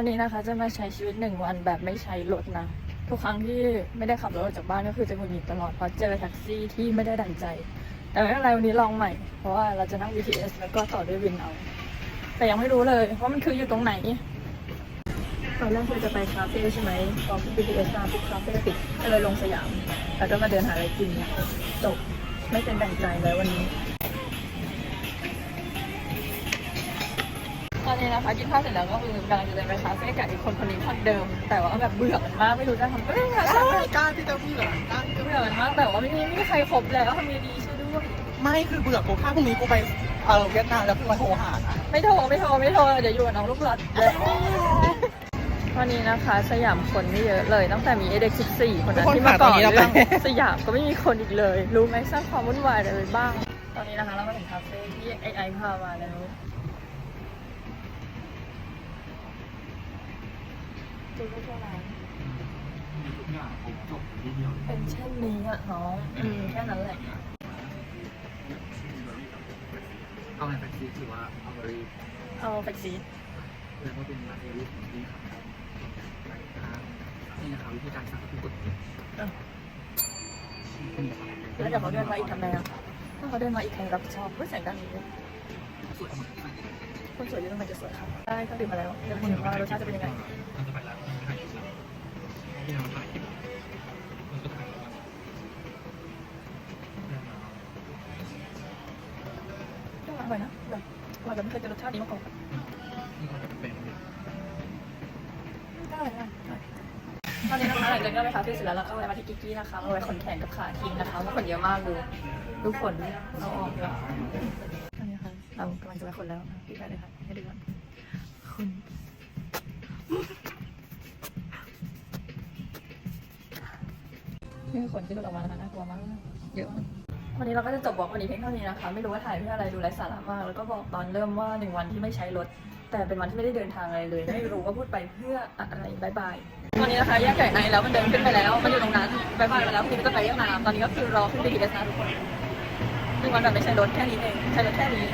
วันนี้นะคะจะมาใช้ชีวิตหนึ่งวันแบบไม่ใช้รถนะ ทุกครั้งที่ไม่ได้ขับรถออกจากบ้านก็คือจะหงุดหงิดตลอดเพราะเจอแท็กซี่ที่ไม่ได้ดั่งใจ แต่ไม่เป็นไรวันนี้ลองใหม่ เพราะว่าเราจะนั่ง BTS แล้วก็ต่อด้วยวินเอา แต่ยังไม่รู้เลยว่ามันคืออยู่ตรงไหนตอนแรกคือจะไปคาเฟ่ใช่ไหมพอขึ้น BTS มาปุ๊บคาเฟ่ปิดก็เลยลงสยาม แล้วก็มาเดินหาอะไรกินจบไม่เป็นดั่งใจเลยวันนี้ ตอนนี้นะคะกินข้าวเสร็จแล้วก็คือกำลังจะเดินไปคาเฟ่กับอีกคนคนนี้คนเดิม แต่ว่าแบบเบื่อมันมากไม่รู้จะทำเอ้ยงานฉันไม่กล้าที่จะเบื่อกล้าที่จะเบื่อมันมากแต่ว่าไม่มีไม่มีใครครบแล้วทำยังไงดีช่วยด้วยไม่คือเบื่อกูถ้าพรุ่งนี้กูไปเออเวียดนามแล้วคือมาโทรหานะไม่โทรไม่โทรไม่โทรเดี๋ยวอยู่กับน้องลูกหลอดวันนี้นะคะสยามคนไม่เยอะเลยตั้งแต่มีเด็ก14 คนนั้นที่มาก่อนเรื่องสยามก็ไม่มีคนอีกเลย รู้ไหมสร้างความวุ่นวายอะไรบ้าง ตอนนี้นะคะเรามาถึงคาเฟ่ที่ไอไอพามาแล้ว ดูก็แค่นั้นทุกอย่างผมจบที่เดียวเป็นเช่นนี้อะน้องอืมแค่นั้นแหละเอาไงแท็กซี่คือว่าเอาบริเอาแฟกซีแล้วก็เป็นมาเอริสของที่ครับนี่นะครับวิธีการสั่งคือกดนี่ครับแล้วเดี๋ยวเขาเดินมาอีกทำไงอะถ้าเขาเดินมาอีกใครรับผิดชอบไม่เสียงดังนี้สวยมากคนสวยที่ต้องมาจะสวยครับได้ก็ดื่มมาแล้วเดี๋ยวคุณว่ารสชาติจะเป็นยังไง ที่เราถ่ายคลิปมันก็ถ่ายแล้วก็อร่อยนะแบบอร่อยแบบไม่เคยเจอรสชาตินี้มาก่อนนี่มันจะเป็นก็อร่อยนะตอนนี้นะคะหลังจากที่เราไปคาเฟ่เสร็จแล้วเราก็แวะมาที่กิกกี้นะคะมาไว้ขนแขนกับขาทิ้งนะคะเพราะขนเยอะมากดูดูขนเอาออกเลยตอนนี้ค่ะเรากำลังจะไว้ขนแล้วปิดไปเลยค่ะให้ดูก่อน นี่คือขนที่หลุดออกมานะคะน่ากลัวมาก เยอะวันนี้เราก็จะจบบอกวันนี้เพียงเท่านี้นะคะ ไม่รู้ว่าถ่ายเพื่ออะไรดูไร้สาระมาก แล้วก็บอกตอนเริ่มว่าหนึ่งวันที่ไม่ใช้รถ แต่เป็นวันที่ไม่ได้เดินทางอะไรเลย ไม่รู้ว่าพูดไปเพื่ออะไรบายบาย ตอนนี้นะคะแยกไก่ในแล้วมันเดินขึ้นไปแล้ว มันอยู่ตรงนั้นบายบายไปแล้วพรุ่งนี้ก็จะไปเวียดนามตอนนี้ก็คือรอขึ้น BTS นะทุกคนหนึ่งวันแบบไม่ใช้รถแค่นี้เอง ใช้รถแค่นี้